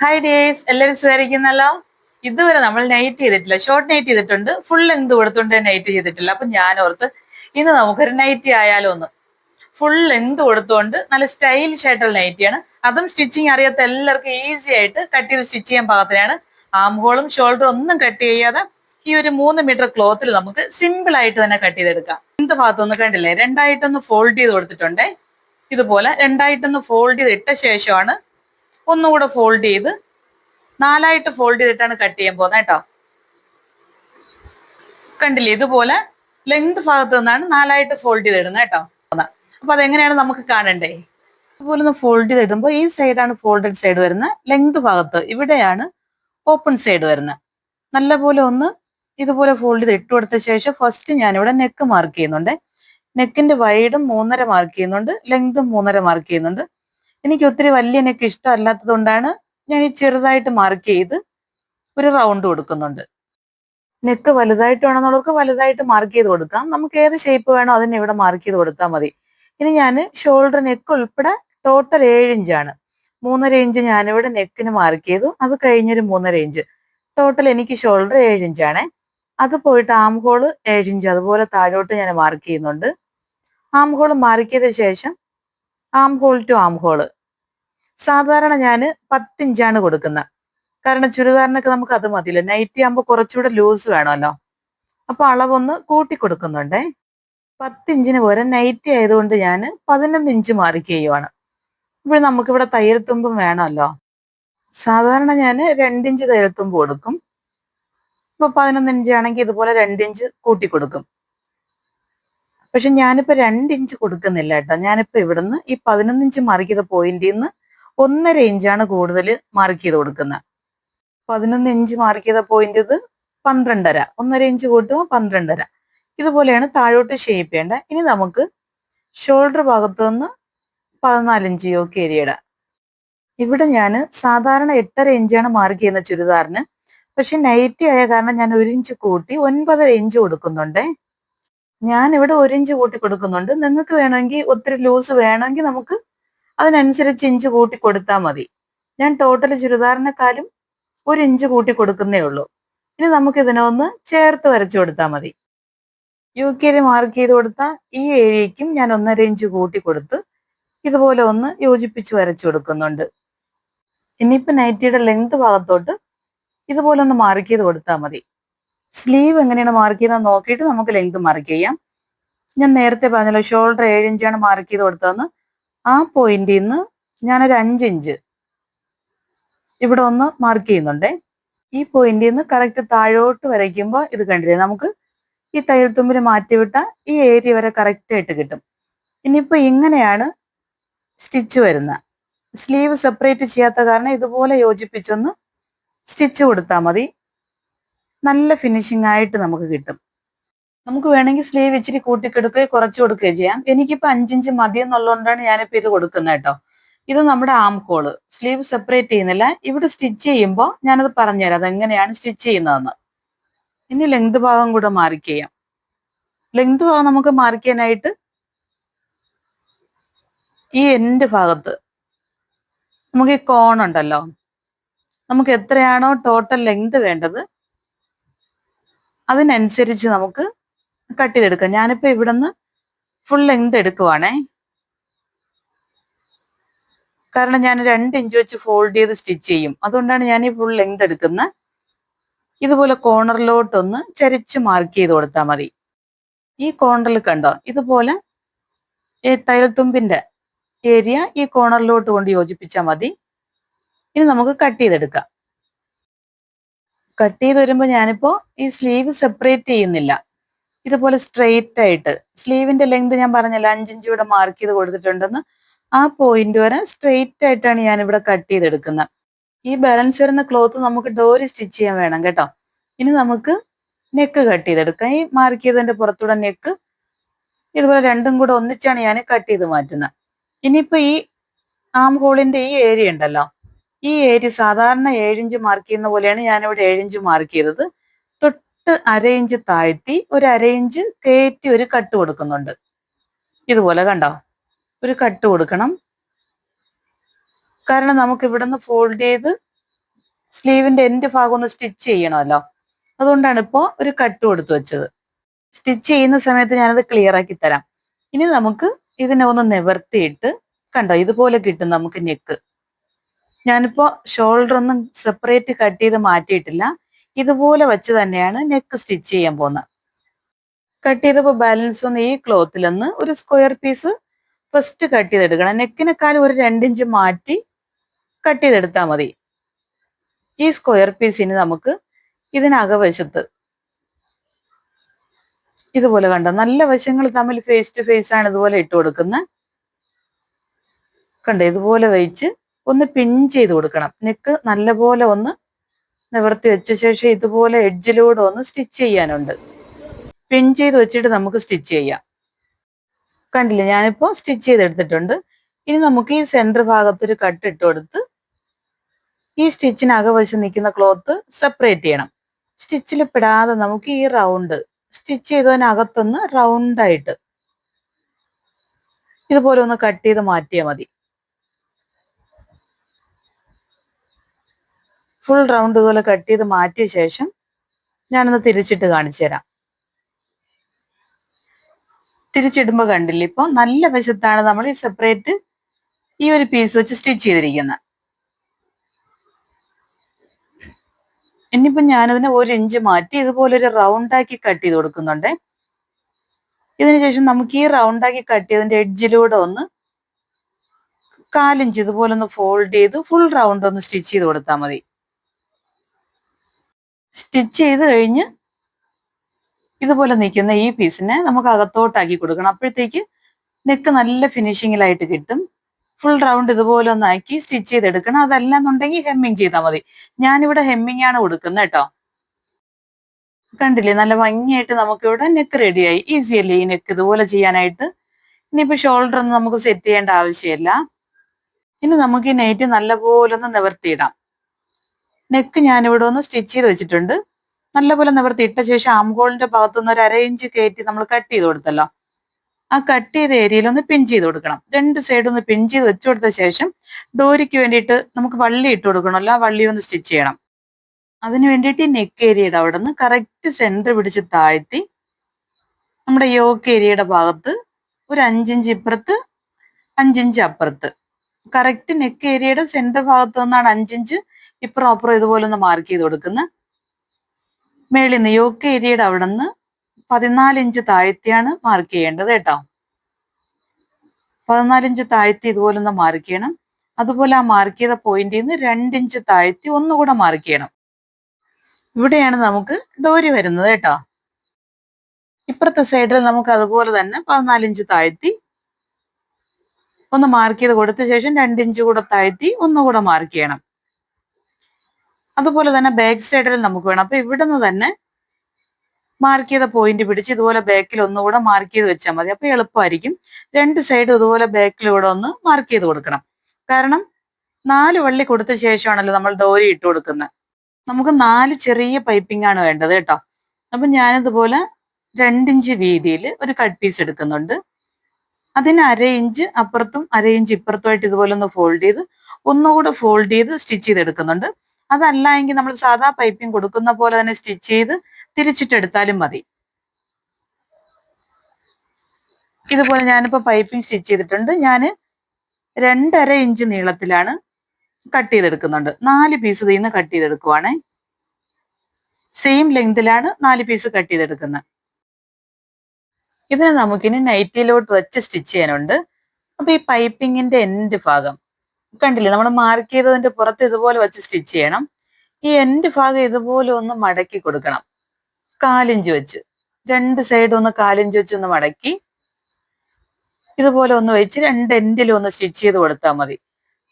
Hi days എല്ലാവരും സുഖമായിരിക്കുന്നല്ലോ? ഇതുവരെ നമ്മൾ നൈറ്റ് ചെയ്തിട്ടില്ല. ഷോർട്ട് നൈറ്റ് ചെയ്തിട്ടുണ്ട്. ഫുൾ ലെങ്ത് കൊടുത്തുകൊണ്ട് നൈറ്റ് ചെയ്തിട്ടില്ല. അപ്പൊ ഞാൻ ഓർത്ത് ഇന്ന് നമുക്കൊരു നൈറ്റി ആയാലോ ഒന്ന് ഫുൾ ലെങ്ത് കൊടുത്തുകൊണ്ട് നല്ല സ്റ്റൈലിഷ് ആയിട്ടുള്ള നൈറ്റിയാണ് അതും സ്റ്റിച്ചിങ് അറിയാത്ത എല്ലാവർക്കും ഈസി ആയിട്ട് കട്ട് ചെയ്ത് സ്റ്റിച്ച് ചെയ്യാൻ പാകത്തിനാണ്. ആം ഹോളും ഷോൾഡറും ഒന്നും കട്ട് ചെയ്യാതെ ഈ ഒരു മൂന്ന് മീറ്റർ ക്ലോത്തിൽ നമുക്ക് സിമ്പിൾ ആയിട്ട് തന്നെ കട്ട് ചെയ്തെടുക്കാം. എന്ത് ഭാഗത്തൊന്ന് കണ്ടില്ലേ? രണ്ടായിട്ടൊന്ന് ഫോൾഡ് ചെയ്ത് കൊടുത്തിട്ടുണ്ടേ. ഇതുപോലെ രണ്ടായിട്ടൊന്ന് ഫോൾഡ് ചെയ്ത് ഇട്ട ശേഷമാണ് ഒന്നുകൂടെ ഫോൾഡ് ചെയ്ത് നാലായിട്ട് ഫോൾഡ് ചെയ്തിട്ടാണ് കട്ട് ചെയ്യാൻ പോകുന്നത് കേട്ടോ. കണ്ടില്ലേ ഇതുപോലെ ലെങ്ത് ഭാഗത്ത് നിന്നാണ് നാലായിട്ട് ഫോൾഡ് ചെയ്തിടുന്നത് കേട്ടോ. അപ്പൊ അതെങ്ങനെയാണ് നമുക്ക് കാണണ്ടേ? അതുപോലെ ഒന്ന് ഫോൾഡ് ചെയ്തിടുമ്പോൾ ഈ സൈഡാണ് ഫോൾഡഡ് സൈഡ് വരുന്നത്. ലെങ്ത് ഭാഗത്ത് ഇവിടെയാണ് ഓപ്പൺ സൈഡ് വരുന്നത്. നല്ലപോലെ ഒന്ന് ഇതുപോലെ ഫോൾഡ് ചെയ്ത് ഇട്ട് കൊടുത്ത ശേഷം ഫസ്റ്റ് ഞാനിവിടെ നെക്ക് മാർക്ക് ചെയ്യുന്നുണ്ട്. നെക്കിന്റെ വൈഡും മൂന്നര മാർക്ക് ചെയ്യുന്നുണ്ട്. ലെങ്തും മൂന്നര മാർക്ക് ചെയ്യുന്നുണ്ട്. എനിക്ക് ഒത്തിരി വലിയ നെക്ക് ഇഷ്ടമല്ലാത്തത് കൊണ്ടാണ് ഞാൻ ഈ ചെറുതായിട്ട് മാർക്ക് ചെയ്ത് ഒരു റൗണ്ട് കൊടുക്കുന്നുണ്ട്. നെക്ക് വലുതായിട്ട് വേണമെന്നുള്ളവർക്ക് വലുതായിട്ട് മാർക്ക് ചെയ്ത് കൊടുക്കാം. നമുക്ക് ഏത് ഷേപ്പ് വേണോ അതിന് ഇവിടെ മാർക്ക് ചെയ്ത് കൊടുത്താൽ മതി. ഇനി ഞാൻ ഷോൾഡർ നെക്ക് ഉൾപ്പെടെ ടോട്ടൽ ഏഴ് ഇഞ്ചാണ് മൂന്നര ഇഞ്ച് ഞാനിവിടെ നെക്കിന് മാർക്ക് ചെയ്തു. അത് കഴിഞ്ഞൊരു മൂന്നര ഇഞ്ച് ടോട്ടൽ എനിക്ക് ഷോൾഡർ ഏഴ് ഇഞ്ചാണ് അത് പോയിട്ട് ആം ഹോൾ ഏഴ് ഇഞ്ച് അതുപോലെ താഴോട്ട് ഞാൻ മാർക്ക് ചെയ്യുന്നുണ്ട്. ആം ഹോൾ മാർക്ക് ചെയ്ത ശേഷം arm hole to arm hole സാധാരണ ഞാൻ പത്തിഞ്ചാണ് കൊടുക്കുന്നത് കാരണം ചുരിദാറിനൊക്കെ നമുക്ക് അത് മതിയില്ല. നൈറ്റി ആകുമ്പോൾ കുറച്ചുകൂടെ ലൂസ് വേണമല്ലോ. അപ്പൊ അളവൊന്ന് കൂട്ടി കൊടുക്കുന്നുണ്ടേ. പത്തിഞ്ചിന് പോലെ നൈറ്റി ആയതുകൊണ്ട് ഞാൻ പതിനൊന്ന് ഇഞ്ച് മാർക്ക് ചെയ്യുവാണ്. ഇപ്പോൾ നമുക്കിവിടെ തയ്യൽ വേണമല്ലോ. സാധാരണ ഞാൻ രണ്ടിഞ്ച് തയ്യൽ തുമ്പ് കൊടുക്കും. ഇപ്പൊ പതിനൊന്ന് ഇഞ്ച് ആണെങ്കിൽ ഇതുപോലെ രണ്ടിഞ്ച് കൂട്ടി കൊടുക്കും. പക്ഷെ ഞാനിപ്പോ രണ്ടിഞ്ച് കൊടുക്കുന്നില്ല കേട്ടോ. ഞാനിപ്പോ ഇവിടുന്ന് ഈ പതിനൊന്ന് ഇഞ്ച് മാർക്ക് ചെയ്ത പോയിന്റിൽ നിന്ന് ഒന്നര ഇഞ്ചാണ് കൂടുതൽ മാർക്ക് ചെയ്ത് കൊടുക്കുന്നത്. പതിനൊന്ന് ഇഞ്ച് മാർക്ക് ചെയ്ത പോയിന്റ് ഇത് പന്ത്രണ്ടര. ഒന്നര ഇഞ്ച് കൂട്ടുമ്പോൾ പന്ത്രണ്ടര. ഇതുപോലെയാണ് താഴോട്ട് ഷേപ്പ് ചെയ്യേണ്ട. ഇനി നമുക്ക് ഷോൾഡർ ഭാഗത്തു നിന്ന് പതിനാലിഞ്ച് യോക്ക് ഏരിയയുടെ ഇവിടെ ഞാൻ സാധാരണ എട്ടര ഇഞ്ചാണ് മാർക്ക് ചെയ്യുന്ന ചുരിദാറിന്. പക്ഷെ നൈറ്റി ആയ കാരണം ഞാൻ ഒരു ഇഞ്ച് കൂട്ടി ഒൻപതര ഇഞ്ച് കൊടുക്കുന്നുണ്ടേ. ഞാൻ ഇവിടെ ഒരു ഇഞ്ച് കൂട്ടി കൊടുക്കുന്നുണ്ട്. നിങ്ങൾക്ക് വേണമെങ്കിൽ ഒത്തിരി ലൂസ് വേണമെങ്കിൽ നമുക്ക് അതിനനുസരിച്ച് ഇഞ്ച് കൂട്ടി കൊടുത്താൽ മതി. ഞാൻ ടോട്ടൽ ചുരിദാറിനെക്കാളും ഒരു ഇഞ്ച് കൂട്ടി കൊടുക്കുന്നേ ഉള്ളൂ. ഇനി നമുക്ക് ഇതിനൊന്ന് ചേർത്ത് വരച്ചു കൊടുത്താൽ മതി. യു കെയിൽ മാർക്ക് ചെയ്ത് കൊടുത്ത ഈ ഏരിയയ്ക്കും ഞാൻ ഒന്നര ഇഞ്ച് കൂട്ടി കൊടുത്തു ഇതുപോലെ ഒന്ന് യോജിപ്പിച്ച് വരച്ചു കൊടുക്കുന്നുണ്ട്. ഇനിയിപ്പോൾ നൈറ്റിയുടെ ലെങ്ത് ഭാഗത്തോട്ട് ഇതുപോലെ ഒന്ന് മാർക്ക് ചെയ്ത് കൊടുത്താൽ മതി. സ്ലീവ് എങ്ങനെയാണ് മാർക്ക് ചെയ്യുന്നത് നോക്കിയിട്ട് നമുക്ക് ലെങ്ത് മാർക്ക് ചെയ്യാം. ഞാൻ നേരത്തെ പറഞ്ഞല്ലോ ഷോൾഡർ ഏഴ് ഇഞ്ചാണ് മാർക്ക് ചെയ്ത് കൊടുത്തതെന്ന്. ആ പോയിന്റിൽ നിന്ന് ഞാനൊരു ഇഞ്ച് ഇവിടെ ഒന്ന് മാർക്ക് ചെയ്യുന്നുണ്ടേ. ഈ പോയിന്റിൽ നിന്ന് കറക്റ്റ് താഴോട്ട് വരയ്ക്കുമ്പോൾ ഇത് കണ്ടില്ലേ നമുക്ക് ഈ തയ്യൽ തുമ്പിന് മാറ്റിവിട്ട ഈ ഏരിയ വരെ കറക്റ്റായിട്ട് കിട്ടും. ഇനിയിപ്പോൾ ഇങ്ങനെയാണ് സ്റ്റിച്ച് വരുന്നത് സ്ലീവ് സെപ്പറേറ്റ് ചെയ്യാത്ത കാരണം ഇതുപോലെ യോജിപ്പിച്ചൊന്ന് സ്റ്റിച്ച് കൊടുത്താൽ മതി. നല്ല ഫിനിഷിംഗ് ആയിട്ട് നമുക്ക് കിട്ടും. നമുക്ക് വേണമെങ്കിൽ സ്ലീവ് ഇച്ചിരി കൂട്ടിക്കെടുക്കുകയോ കുറച്ച് കൊടുക്കുകയോ ചെയ്യാം. എനിക്കിപ്പോ അഞ്ചിഞ്ച് മതി എന്നുള്ളതുകൊണ്ടാണ് ഞാനിപ്പോ ഇത് കൊടുക്കുന്നത് കേട്ടോ. ഇത് നമ്മുടെ ആം ഹോൾ സ്ലീവ് സെപ്പറേറ്റ് ചെയ്യുന്നില്ല. ഇവിടെ സ്റ്റിച്ച് ചെയ്യുമ്പോൾ ഞാനത് പറഞ്ഞുതരാം. അതെങ്ങനെയാണ് സ്റ്റിച്ച് ചെയ്യുന്നതെന്ന്. ഇനി ലെങ്ത് ഭാഗം കൂടെ മാർക്ക് ചെയ്യാം. ലെങ്ത് ഭാഗം നമുക്ക് മാർക്ക് ചെയ്യാനായിട്ട് ഈ എൻഡ് ഭാഗത്ത് നമുക്ക് ഈ കോൺ ഉണ്ടല്ലോ. നമുക്ക് എത്രയാണോ ടോട്ടൽ ലെങ്ത് വേണ്ടത് അതിനനുസരിച്ച് നമുക്ക് കട്ട് ചെയ്തെടുക്കാം. ഞാനിപ്പോ ഇവിടുന്ന് ഫുൾ ലെങ്ത് എടുക്കുവാണേ. കാരണം ഞാൻ രണ്ട് ഇഞ്ച് വെച്ച് ഫോൾഡ് ചെയ്ത് സ്റ്റിച്ച് ചെയ്യും. അതുകൊണ്ടാണ് ഞാൻ ഈ ഫുൾ ലെങ്ത് എടുക്കുന്നത് ഇതുപോലെ കോർണറിലോട്ടൊന്ന് ചരിച്ച് മാർക്ക് ചെയ്ത് കൊടുത്താൽ മതി. ഈ കോർണറിൽ കണ്ടോ? ഇതുപോലെ ഈ തുമ്പിന്റെ ഏരിയ ഈ കോർണറിലോട്ട് കൊണ്ട് യോജിപ്പിച്ചാൽ മതി. ഇനി നമുക്ക് കട്ട് ചെയ്തെടുക്കാം. കട്ട് ചെയ്ത് വരുമ്പോൾ ഞാനിപ്പോൾ ഈ സ്ലീവ് സെപ്പറേറ്റ് ചെയ്യുന്നില്ല. ഇതുപോലെ സ്ട്രെയിറ്റ് ആയിട്ട്. സ്ലീവിന്റെ ലെങ്ത് ഞാൻ പറഞ്ഞല്ലോ അഞ്ചിഞ്ച് ഇവിടെ മാർക്ക് ചെയ്ത് കൊടുത്തിട്ടുണ്ടെന്ന്. ആ പോയിന്റ് വരെ സ്ട്രെയിറ്റ് ആയിട്ടാണ് ഞാൻ ഇവിടെ കട്ട് ചെയ്തെടുക്കുന്നത്. ഈ ബാലൻസ് വരുന്ന ക്ലോത്ത് നമുക്ക് ഡോറി സ്റ്റിച്ച് ചെയ്യാൻ വേണം കേട്ടോ. ഇനി നമുക്ക് നെക്ക് കട്ട് ചെയ്തെടുക്കാം. ഈ മാർക്ക് ചെയ്തതിന്റെ പുറത്തൂടെ നെക്ക് ഇതുപോലെ രണ്ടും കൂടെ ഒന്നിച്ചാണ് ഞാൻ കട്ട് ചെയ്ത് മാറ്റുന്നത്. ഇനിയിപ്പോ ഈ ആം ഹോളിന്റെ ഈ ഏരിയ ഉണ്ടല്ലോ ഈ ഏരി സാധാരണ ഏഴിഞ്ച് മാർക്ക് ചെയ്യുന്ന പോലെയാണ് ഞാനിവിടെ ഏഴിഞ്ച് മാർക്ക് ചെയ്തത്. തൊട്ട് അര ഇഞ്ച് താഴ്ത്തി ഒരു അര ഇഞ്ച് കയറ്റി ഒരു കട്ട് കൊടുക്കുന്നുണ്ട്. ഇതുപോലെ കണ്ടോ? ഒരു കട്ട് കൊടുക്കണം. കാരണം നമുക്ക് ഇവിടുന്ന് ഫോൾഡ് ചെയ്ത് സ്ലീവിന്റെ എൻഡ് ഭാഗം ഒന്ന് സ്റ്റിച്ച് ചെയ്യണമല്ലോ. അതുകൊണ്ടാണ് ഇപ്പോൾ ഒരു കട്ട് കൊടുത്തു വെച്ചത്. സ്റ്റിച്ച് ചെയ്യുന്ന സമയത്ത് ഞാനത് ക്ലിയർ ആക്കി തരാം. ഇനി നമുക്ക് ഇതിനെ ഒന്ന് നിവർത്തിയിട്ട് കണ്ടോ? ഇതുപോലെ കിട്ടും നമുക്ക് നെക്ക് ഞാനിപ്പോ ഷോൾഡർ ഒന്നും സെപ്പറേറ്റ് കട്ട് ചെയ്ത് മാറ്റിയിട്ടില്ല. ഇതുപോലെ വെച്ച് തന്നെയാണ് നെക്ക് സ്റ്റിച്ച് ചെയ്യാൻ പോകുന്നത്. കട്ട് ചെയ്തപ്പോൾ ബാലൻസ് ഒന്ന് ഈ ക്ലോത്തിൽ ഒന്ന് ഒരു സ്ക്വയർ പീസ് ഫസ്റ്റ് കട്ട് ചെയ്തെടുക്കണം. നെക്കിനെക്കാളും ഒരു രണ്ടിഞ്ച് മാറ്റി കട്ട് ചെയ്തെടുത്താൽ മതി. ഈ സ്ക്വയർ പീസിന് നമുക്ക് ഇതിനകവശത്ത് ഇതുപോലെ കണ്ടോ? നല്ല വശങ്ങൾ തമ്മിൽ ഫേസ് ടു ഫേസ് ആണ് ഇതുപോലെ ഇട്ട് കൊടുക്കുന്നത് കണ്ടോ? ഇതുപോലെ വെച്ച് ഒന്ന് പിൻ ചെയ്ത് കൊടുക്കണം. നെക്ക് നല്ലപോലെ ഒന്ന് നിവർത്തി വെച്ച ശേഷം ഇതുപോലെ എഡ്ജിലൂടെ ഒന്ന് സ്റ്റിച്ച് ചെയ്യാനുണ്ട്. പിൻ ചെയ്ത് വെച്ചിട്ട് നമുക്ക് സ്റ്റിച്ച് ചെയ്യാം. കണ്ടില്ലേ? ഞാനിപ്പോ സ്റ്റിച്ച് ചെയ്തെടുത്തിട്ടുണ്ട് ഇനി നമുക്ക് ഈ സെന്റർ ഭാഗത്തൊരു കട്ട് ഇട്ട് കൊടുത്ത് ഈ സ്റ്റിച്ചിന് അകവശം നിൽക്കുന്ന ക്ലോത്ത് സെപ്പറേറ്റ് ചെയ്യണം. സ്റ്റിച്ചിൽ പെടാതെ നമുക്ക് ഈ റൗണ്ട് സ്റ്റിച്ച് ചെയ്തതിനകത്തൊന്ന് റൗണ്ടായിട്ട് ഇതുപോലെ ഒന്ന് കട്ട് ചെയ്ത് മാറ്റിയാൽ മതി. ഫുൾ റൗണ്ട് പോലെ കട്ട് ചെയ്ത് മാറ്റിയ ശേഷം ഞാനൊന്ന് തിരിച്ചിട്ട് കാണിച്ചു തരാം. തിരിച്ചിടുമ്പോൾ കണ്ടില്ല ഇപ്പൊ നല്ല വശത്താണ് നമ്മൾ ഈ സെപ്പറേറ്റ് ഈ ഒരു പീസ് വെച്ച് സ്റ്റിച്ച് ചെയ്തിരിക്കുന്നത്. ഇനിയിപ്പോ ഞാനതിനെ ഒരു ഇഞ്ച് മാറ്റി ഇതുപോലെ ഒരു റൗണ്ടാക്കി കട്ട് ചെയ്ത് കൊടുക്കുന്നുണ്ട്. ഇതിനുശേഷം നമുക്ക് ഈ റൗണ്ടാക്കി കട്ട് ചെയ്തതിന്റെ എഡ്ജിലൂടെ ഒന്ന് കാലിഞ്ച് ഇതുപോലെ ഒന്ന് ഫോൾഡ് ചെയ്ത് ഫുൾ റൗണ്ട് ഒന്ന് സ്റ്റിച്ച് ചെയ്ത് കൊടുത്താൽ മതി. സ്റ്റിച്ച് ചെയ്ത് കഴിഞ്ഞ് ഇതുപോലെ നിൽക്കുന്ന ഈ പീസിനെ നമുക്ക് അകത്തോട്ടാക്കി കൊടുക്കണം. അപ്പോഴത്തേക്ക് നെക്ക് നല്ല ഫിനിഷിങ്ങിലായിട്ട് കിട്ടും. ഫുൾ റൗണ്ട് ഇതുപോലെ ഒന്നാക്കി സ്റ്റിച്ച് ചെയ്തെടുക്കണം. അതല്ല എന്നുണ്ടെങ്കിൽ ഹെമ്മിങ് ചെയ്താൽ മതി. ഞാനിവിടെ ഹെമ്മിങ് ആണ് കൊടുക്കുന്നത് കേട്ടോ. കണ്ടില്ലേ? നല്ല ഭംഗിയായിട്ട് നമുക്കിവിടെ നെക്ക് റെഡിയായി ഈസി അല്ലേ ഈ നെക്ക് ഇതുപോലെ ചെയ്യാനായിട്ട്? ഇനിയിപ്പോ ഷോൾഡർ ഒന്നും നമുക്ക് സെറ്റ് ചെയ്യേണ്ട ആവശ്യമില്ല. ഇനി നമുക്ക് ഈ നെറ്റ് നല്ലപോലെ ഒന്ന് നിവർത്തിയിടാം. നെക്ക് ഞാനിവിടെ ഒന്ന് സ്റ്റിച്ച് ചെയ്ത് വെച്ചിട്ടുണ്ട്. നല്ലപോലെ നിവർത്തി ഇട്ട ശേഷം ആംഹോളിന്റെ ഭാഗത്തുനിന്ന് ഒരു അര കയറ്റി നമ്മൾ കട്ട് ചെയ്ത് കൊടുത്തല്ലോ. ആ കട്ട് ചെയ്ത ഏരിയയിൽ ഒന്ന് പിൻ ചെയ്ത് കൊടുക്കണം. രണ്ട് സൈഡ് ഒന്ന് പിൻ ചെയ്ത് വെച്ചു കൊടുത്ത ശേഷം ഡോരിക്ക് വേണ്ടിയിട്ട് നമുക്ക് വള്ളി ഇട്ട് കൊടുക്കണമല്ലോ. ആ വള്ളി ഒന്ന് സ്റ്റിച്ച് ചെയ്യണം. അതിന് വേണ്ടിയിട്ട് ഈ നെക്ക് ഏരിയയുടെ അവിടെ നിന്ന് കറക്റ്റ് സെന്റർ പിടിച്ച് താഴ്ത്തി നമ്മുടെ യോക്ക് ഏരിയയുടെ ഭാഗത്ത് ഒരു അഞ്ചിഞ്ച് ഇപ്പുറത്ത് അഞ്ചിഞ്ച് അപ്പുറത്ത്. കറക്റ്റ് നെക്ക് ഏരിയയുടെ സെന്റർ ഭാഗത്ത് നിന്നാണ് അഞ്ചിഞ്ച് ഇപ്പുറം അപ്പുറം ഇതുപോലെ ഒന്ന് മാർക്ക് ചെയ്ത് കൊടുക്കുന്നു മേളിൽ നിന്ന് യോക്ക് ഏരിയയുടെ അവിടെ നിന്ന് പതിനാല് ഇഞ്ച് താഴ്ത്തിയാണ് മാർക്ക് ചെയ്യേണ്ടത് കേട്ടോ. പതിനാലിഞ്ച് താഴ്ത്തി ഇതുപോലെ ഒന്ന് മാർക്ക് ചെയ്യണം. അതുപോലെ ആ മാർക്ക് ചെയ്ത പോയിന്റിൽ നിന്ന് രണ്ടിഞ്ച് താഴ്ത്തി ഒന്നുകൂടെ മാർക്ക് ചെയ്യണം. ഇവിടെയാണ് നമുക്ക് ഡോരി വരുന്നത് കേട്ടോ. ഇപ്പുറത്തെ സൈഡിൽ നമുക്ക് അതുപോലെ തന്നെ പതിനാലിഞ്ച് താഴ്ത്തി ഒന്ന് മാർക്ക് ചെയ്ത് കൊടുത്ത ശേഷം രണ്ടിഞ്ച് കൂടെ താഴ്ത്തി ഒന്നുകൂടെ മാർക്ക് ചെയ്യണം. അതുപോലെ തന്നെ ബാക്ക് സൈഡിൽ നമുക്ക് വേണം. അപ്പൊ ഇവിടുന്ന് തന്നെ മാർക്ക് ചെയ്ത പോയിന്റ് പിടിച്ച് ഇതുപോലെ ബാക്കിൽ ഒന്നുകൂടെ മാർക്ക് ചെയ്ത് വെച്ചാൽ മതി. അപ്പൊ എളുപ്പമായിരിക്കും. രണ്ട് സൈഡും ഇതുപോലെ ബാക്കിലൂടെ ഒന്ന് മാർക്ക് ചെയ്ത് കൊടുക്കണം. കാരണം നാല് വള്ളി കൊടുത്ത ശേഷമാണല്ലോ നമ്മൾ ഡോരി ഇട്ട് കൊടുക്കുന്നത്. നമുക്ക് നാല് ചെറിയ പൈപ്പിംഗ് ആണ് വേണ്ടത് കേട്ടോ. അപ്പൊ ഞാനിതുപോലെ രണ്ടിഞ്ച് വീതിയിൽ ഒരു കട്ട് പീസ് എടുക്കുന്നുണ്ട്. അതിന് അര ഇഞ്ച് അപ്പുറത്തും അര ഇഞ്ച് ഇപ്പുറത്തുമായിട്ട് ഇതുപോലെ ഒന്ന് ഫോൾഡ് ചെയ്ത് ഒന്നുകൂടെ ഫോൾഡ് ചെയ്ത് സ്റ്റിച്ച് ചെയ്തെടുക്കുന്നുണ്ട്. അതല്ല എങ്കിൽ നമ്മൾ സാധാ പൈപ്പിംഗ് കൊടുക്കുന്ന പോലെ തന്നെ സ്റ്റിച്ച് ചെയ്ത് തിരിച്ചിട്ടെടുത്താലും മതി. ഇതുപോലെ ഞാനിപ്പോ പൈപ്പിംഗ് സ്റ്റിച്ച് ചെയ്തിട്ടുണ്ട്. ഞാൻ രണ്ടര ഇഞ്ച് നീളത്തിലാണ് കട്ട് ചെയ്തെടുക്കുന്നുണ്ട്. നാല് പീസ് ഇതിൽ നിന്ന് കട്ട് ചെയ്തെടുക്കുവാണേ. സെയിം ലെങ്തിലാണ് നാല് പീസ് കട്ട് ചെയ്തെടുക്കുന്നത്. ഇതിന് നമുക്കിനി നൈറ്റിയിലോട്ട് വെച്ച് സ്റ്റിച്ച് ചെയ്യാനുണ്ട്. അപ്പൊ ഈ പൈപ്പിങ്ങിന്റെ എൻഡ് ഭാഗം. കണ്ടില്ലേ? നമ്മൾ മാർക്ക് ചെയ്തതിന്റെ പുറത്ത് ഇതുപോലെ വെച്ച് സ്റ്റിച്ച് ചെയ്യണം. ഈ എൻഡ് ഭാഗം ഇതുപോലെ ഒന്ന് മടക്കി കൊടുക്കണം. കാലിഞ്ച് വെച്ച്. രണ്ട് സൈഡും ഒന്ന് കാലിഞ്ച് വെച്ച് ഒന്ന് മടക്കി. ഇതുപോലെ ഒന്ന് വെച്ച് രണ്ട് എൻഡിലും ഒന്ന് സ്റ്റിച്ച് ചെയ്ത് കൊടുത്താൽ മതി.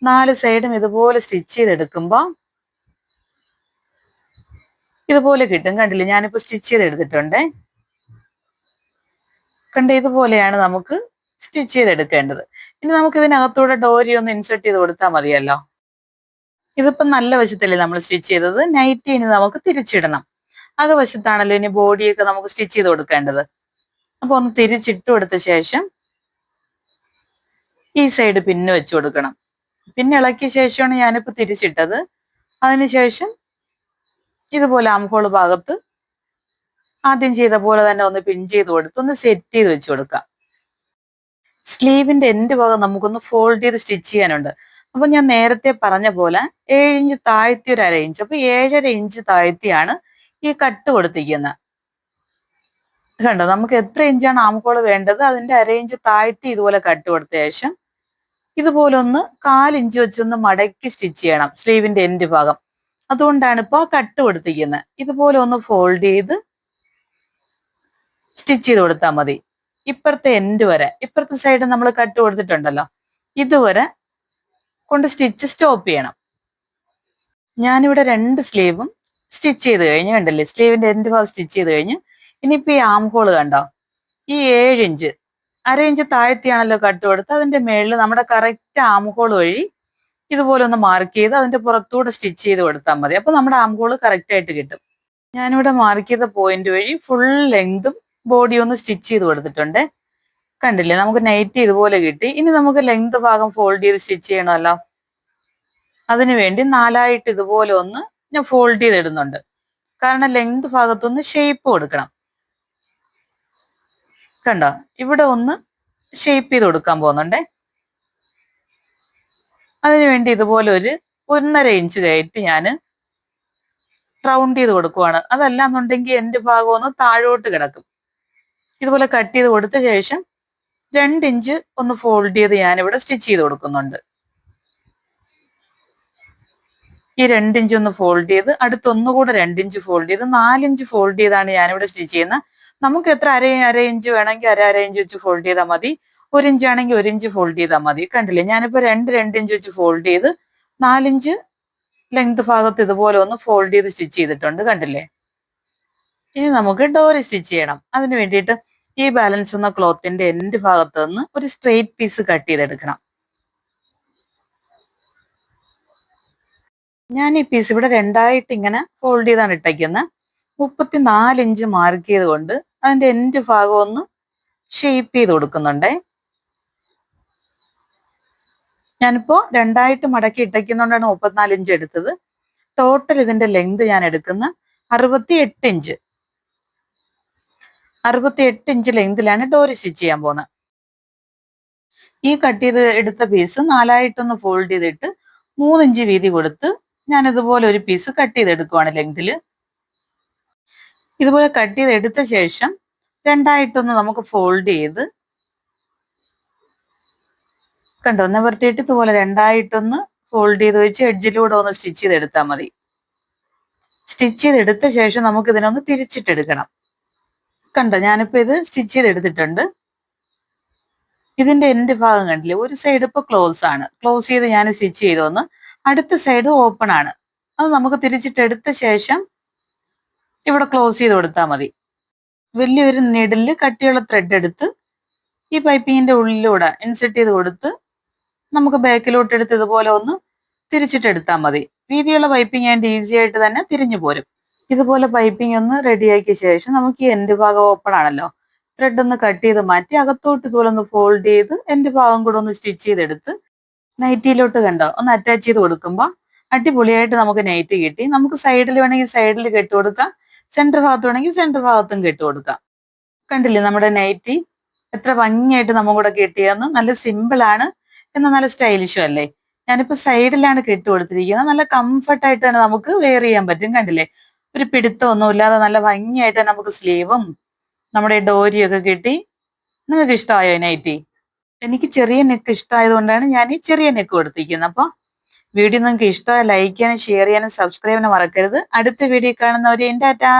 നാല് സൈഡും ഇതുപോലെ സ്റ്റിച്ച് ചെയ്തെടുക്കുമ്പോൾ ഇതുപോലെ കിട്ടും. കണ്ടില്ലേ? ഞാനിപ്പോ സ്റ്റിച്ച് ചെയ്ത് എടുത്തിട്ടുണ്ടേ കണ്ട? ഇതുപോലെയാണ് നമുക്ക് സ്റ്റിച്ച് ചെയ്തെടുക്കേണ്ടത്. ഇനി നമുക്ക് ഇതിനകത്തൂടെ ഡോരി ഒന്ന് ഇൻസെർട്ട് ചെയ്ത് കൊടുത്താൽ മതിയല്ലോ. ഇതിപ്പോ നല്ല വശത്തല്ലേ നമ്മൾ സ്റ്റിച്ച് ചെയ്തത്? നൈറ്റ് ഇനി നമുക്ക് തിരിച്ചിടണം. അത് വശത്താണല്ലോ ഇനി ബോഡിയൊക്കെ നമുക്ക് സ്റ്റിച്ച് ചെയ്ത് കൊടുക്കേണ്ടത്. അപ്പൊ ഒന്ന് തിരിച്ചിട്ട് കൊടുത്ത ശേഷം ഈ സൈഡ് പിന്നെ വെച്ച് കൊടുക്കണം. പിന്നെ ഇളക്കിയ ശേഷമാണ് ഞാനിപ്പോ തിരിച്ചിട്ടത്. അതിനുശേഷം ഇതുപോലെ ആംഹോൾ ഭാഗത്ത് ആദ്യം ചെയ്ത പോലെ തന്നെ ഒന്ന് പിൻ ചെയ്ത് കൊടുത്ത് ഒന്ന് സെറ്റ് ചെയ്ത് വെച്ച് കൊടുക്കാം. സ്ലീവിന്റെ എൻഡ് ഭാഗം നമുക്കൊന്ന് ഫോൾഡ് ചെയ്ത് സ്റ്റിച്ച് ചെയ്യാനുണ്ട്. അപ്പൊ ഞാൻ നേരത്തെ പറഞ്ഞ പോലെ ഏഴ് ഇഞ്ച് താഴ്ത്തി ഒരു അര ഇഞ്ച് അപ്പൊ ഏഴര ഇഞ്ച് താഴ്ത്തിയാണ് ഈ കട്ട് കൊടുത്തിരിക്കുന്നത് കണ്ടോ? നമുക്ക് എത്ര ഇഞ്ചാണ് ആംഹോൾ വേണ്ടത്? അതിന്റെ അര ഇഞ്ച് താഴ്ത്തി ഇതുപോലെ കട്ട് കൊടുത്ത ശേഷം ഇതുപോലെ ഒന്ന് കാലിഞ്ച് വെച്ചൊന്ന് മടക്കി സ്റ്റിച്ച് ചെയ്യണം സ്ലീവിന്റെ എൻഡ് ഭാഗം. അതുകൊണ്ടാണ് ഇപ്പോൾ കട്ട് കൊടുത്തിരിക്കുന്നത് ഇതുപോലെ ഒന്ന് ഫോൾഡ് ചെയ്ത് സ്റ്റിച്ച് ചെയ്ത് കൊടുത്താൽ മതി. ഇപ്പുറത്തെ എൻഡ് വരെ ഇപ്പുറത്തെ സൈഡ് നമ്മൾ കട്ട് കൊടുത്തിട്ടുണ്ടല്ലോ. ഇതുവരെ കൊണ്ട് സ്റ്റിച്ച് സ്റ്റോപ്പ് ചെയ്യണം. ഞാനിവിടെ രണ്ട് സ്ലീവും സ്റ്റിച്ച് ചെയ്ത് കഴിഞ്ഞ് കണ്ടില്ലേ? സ്ലീവിന്റെ എൻഡ് ഭാഗം സ്റ്റിച്ച് ചെയ്ത് കഴിഞ്ഞ് ഇനിയിപ്പോ ഈ ആം ഹോൾ കണ്ടോ? ഈ ഏഴ് ഇഞ്ച് അര ഇഞ്ച് താഴ്ത്തിയാണല്ലോ കട്ട് കൊടുത്ത് അതിന്റെ മേളിൽ നമ്മുടെ കറക്റ്റ് ആം ഹോൾ വഴി ഇതുപോലെ ഒന്ന് മാർക്ക് ചെയ്ത് അതിന്റെ പുറത്തൂടെ സ്റ്റിച്ച് ചെയ്ത് കൊടുത്താൽ മതി. അപ്പോൾ നമ്മുടെ ആം ഹോൾ കറക്റ്റ് ആയിട്ട് കിട്ടും. ഞാനിവിടെ മാർക്ക് ചെയ്ത പോയിന്റ് വഴി ഫുൾ ലെങ്തും ബോഡി ഒന്ന് സ്റ്റിച്ച് ചെയ്ത് കൊടുത്തിട്ടുണ്ട്. കണ്ടില്ലേ? നമുക്ക് നൈറ്റ് ഇതുപോലെ കിട്ടി. ഇനി നമുക്ക് ലെങ്ത് ഭാഗം ഫോൾഡ് ചെയ്ത് സ്റ്റിച്ച് ചെയ്യണമല്ലോ. അതിനു വേണ്ടി നാലായിട്ട് ഇതുപോലെ ഒന്ന് ഞാൻ ഫോൾഡ് ചെയ്ത് ഇടുന്നുണ്ട് കാരണം ലെങ്ത് ഭാഗത്തൊന്ന് ഷേപ്പ് കൊടുക്കണം. കണ്ടോ? ഇവിടെ ഒന്ന് ഷേപ്പ് ചെയ്ത് കൊടുക്കാൻ പോകുന്നുണ്ടേ. അതിനുവേണ്ടി ഇതുപോലെ ഒരു ഒന്നര ഇഞ്ച് കയറ്റി ഞാൻ റൗണ്ട് ചെയ്ത് കൊടുക്കുവാണ്. അതല്ല എന്നുണ്ടെങ്കിൽ എന്റെ ഭാഗം ഒന്ന് താഴോട്ട് കിടക്കും. ഇതുപോലെ കട്ട് ചെയ്ത് കൊടുത്ത ശേഷം രണ്ട് ഇഞ്ച് ഒന്ന് ഫോൾഡ് ചെയ്ത് ഞാൻ ഇവിടെ സ്റ്റിച്ച് ചെയ്ത് കൊടുക്കുന്നുണ്ട്. ഈ രണ്ട് ഇഞ്ച് ഒന്ന് ഫോൾഡ് ചെയ്ത് അടുത്ത് ഒന്നുകൂടെ രണ്ട് ഇഞ്ച് ഫോൾഡ് ചെയ്ത് നാലിഞ്ച് ഫോൾഡ് ചെയ്താണ് ഞാനിവിടെ സ്റ്റിച്ച് ചെയ്യുന്നത്. നമുക്ക് എത്ര അര അര ഇഞ്ച് വേണമെങ്കിൽ അര അര ഇഞ്ച് വെച്ച് ഫോൾഡ് ചെയ്താൽ മതി. ഒരു ഇഞ്ച് ആണെങ്കിൽ ഒരു ഇഞ്ച് ഫോൾഡ് ചെയ്താൽ മതി. കണ്ടില്ലേ? ഞാനിപ്പോ രണ്ട് രണ്ട് ഇഞ്ച് വെച്ച് ഫോൾഡ് ചെയ്ത് നാലിഞ്ച് ലെങ്ത് ഭാഗത്ത് ഇതുപോലെ ഒന്ന് ഫോൾഡ് ചെയ്ത് സ്റ്റിച്ച് ചെയ്തിട്ടുണ്ട്. കണ്ടില്ലേ? ഇനി നമുക്ക് ഡോറി സ്റ്റിച്ച് ചെയ്യണം. അതിന് വേണ്ടിയിട്ട് ഈ ബാലൻസ് എന്ന ക്ലോത്തിന്റെ എൻഡ് ഭാഗത്ത് നിന്ന് ഒരു സ്ട്രെയിറ്റ് പീസ് കട്ട് ചെയ്തെടുക്കണം. ഞാൻ ഈ പീസ് ഇവിടെ രണ്ടായിട്ട് ഇങ്ങനെ ഫോൾഡ് ചെയ്താണ് ഇട്ടേക്കുന്നത് മുപ്പത്തിനാല് ഇഞ്ച് മാർക്ക് ചെയ്തുകൊണ്ട് അതിന്റെ എൻഡ് ഭാഗം ഒന്ന് ഷേപ്പ് ചെയ്ത് കൊടുക്കുന്നുണ്ടേ. ഞാനിപ്പോ രണ്ടായിട്ട് മടക്കി ഇട്ടയ്ക്കുന്നതുകൊണ്ടാണ് മുപ്പത്തിനാല് ഇഞ്ച് എടുത്തത്. ടോട്ടൽ ഇതിന്റെ ലെങ്ത് ഞാൻ എടുക്കുന്ന അറുപത്തി എട്ട് ഇഞ്ച് അറുപത്തി എട്ട് ഇഞ്ച് ലെങ്തിലാണ് ഡോറി സ്റ്റിച്ച് ചെയ്യാൻ പോകുന്നത് ഈ കട്ട് ചെയ്ത് എടുത്ത പീസ് നാലായിട്ടൊന്ന് ഫോൾഡ് ചെയ്തിട്ട് മൂന്നിഞ്ച് വീതി കൊടുത്ത് ഞാൻ ഇതുപോലെ ഒരു പീസ് കട്ട് ചെയ്തെടുക്കുവാണ് ലെങ്തിൽ ഇതുപോലെ കട്ട് ചെയ്ത് എടുത്ത ശേഷം രണ്ടായിട്ടൊന്ന് നമുക്ക് ഫോൾഡ് ചെയ്ത് കണ്ടോ നിവർത്തിയിട്ട് ഇതുപോലെ രണ്ടായിട്ടൊന്ന് ഫോൾഡ് ചെയ്ത് വെച്ച് എഡ്ജിലൂടെ ഒന്ന് സ്റ്റിച്ച് ചെയ്തെടുത്താൽ മതി. സ്റ്റിച്ച് ചെയ്തെടുത്ത ശേഷം നമുക്ക് ഇതിനൊന്ന് തിരിച്ചിട്ടെടുക്കണം. കണ്ടോ ഞാനിപ്പോ ഇത് സ്റ്റിച്ച് ചെയ്തെടുത്തിട്ടുണ്ട്. ഇതിന്റെ എൻഡ് ഭാഗം കണ്ടില്ലേ? ഒരു സൈഡ് ഇപ്പൊ ക്ലോസ് ആണ്. ക്ലോസ് ചെയ്ത് ഞാൻ സ്റ്റിച്ച് ചെയ്തു വന്ന് അടുത്ത സൈഡ് ഓപ്പൺ ആണ്. അത് നമുക്ക് തിരിച്ചിട്ടെടുത്ത ശേഷം ഇവിടെ ക്ലോസ് ചെയ്ത് കൊടുത്താൽ മതി. വലിയൊരു നീഡിൽ കട്ടിയുള്ള ത്രെഡ് എടുത്ത് ഈ പൈപ്പിങ്ങിന്റെ ഉള്ളിലൂടെ ഇൻസെർട്ട് ചെയ്ത് കൊടുത്ത് നമുക്ക് ബാക്കിലോട്ട് എടുത്ത് ഇതുപോലെ ഒന്ന് തിരിച്ചിട്ടെടുത്താൽ മതി. വീതിയുള്ള പൈപ്പിംഗ് ആൻഡ് ഈസി ആയിട്ട് തന്നെ തിരിഞ്ഞു പോരും. ഇതുപോലെ പൈപ്പിംഗ് ഒന്ന് റെഡിയാക്കിയ ശേഷം നമുക്ക് ഈ എൻഡ് ഭാഗം ഓപ്പൺ ആണല്ലോ. ത്രെഡ് ഒന്ന് കട്ട് ചെയ്ത് മാറ്റി അകത്തോട്ട് ഇതുപോലെ ഒന്ന് ഫോൾഡ് ചെയ്ത് എൻഡ് ഭാഗം കൂടെ ഒന്ന് സ്റ്റിച്ച് ചെയ്തെടുത്ത് നൈറ്റിയിലോട്ട് കണ്ടോ? ഒന്ന് അറ്റാച്ച് ചെയ്ത് കൊടുക്കുമ്പോൾ അടിപൊളിയായിട്ട് നമുക്ക് നൈറ്റ് കിട്ടി. നമുക്ക് സൈഡിൽ വേണമെങ്കിൽ സൈഡിൽ കെട്ടി കൊടുക്കാം. സെന്റർ ഭാഗത്ത് വേണമെങ്കിൽ സെന്റർ ഭാഗത്തും കെട്ടി കൊടുക്കാം. കണ്ടില്ലേ നമ്മുടെ നൈറ്റി എത്ര ഭംഗിയായിട്ട് നമ്മ കൂടെ കെട്ടിയെന്ന് നല്ല സിമ്പിൾ ആണ്. എന്നാൽ നല്ല സ്റ്റൈലിഷും അല്ലേ? ഞാനിപ്പോ സൈഡിലാണ് കെട്ടി കൊടുത്തിരിക്കുന്നത്. നല്ല കംഫർട്ടായിട്ട് തന്നെ നമുക്ക് വെയർ ചെയ്യാൻ പറ്റും. കണ്ടില്ലേ? ഒരു പിടുത്തമൊന്നും ഇല്ലാതെ നല്ല ഭംഗിയായിട്ട് നമുക്ക് സ്ലീവും നമ്മുടെ ഡോരിയൊക്കെ കിട്ടി. നിങ്ങൾക്ക് ഇഷ്ടമായോ നൈറ്റി? എനിക്ക് ചെറിയ നെക്ക് ഇഷ്ടമായതുകൊണ്ടാണ് ഞാൻ ഈ ചെറിയ നെക്ക് കൊടുത്തിരിക്കുന്നത്. അപ്പോൾ വീഡിയോ നിങ്ങൾക്ക് ഇഷ്ടമായി ലൈക്ക് ചെയ്യാനും ഷെയർ ചെയ്യാനും സബ്സ്ക്രൈബ് ചെയ്യാനും മറക്കരുത്. അടുത്ത വീഡിയോ കാണുന്നവരെ ടാറ്റാ.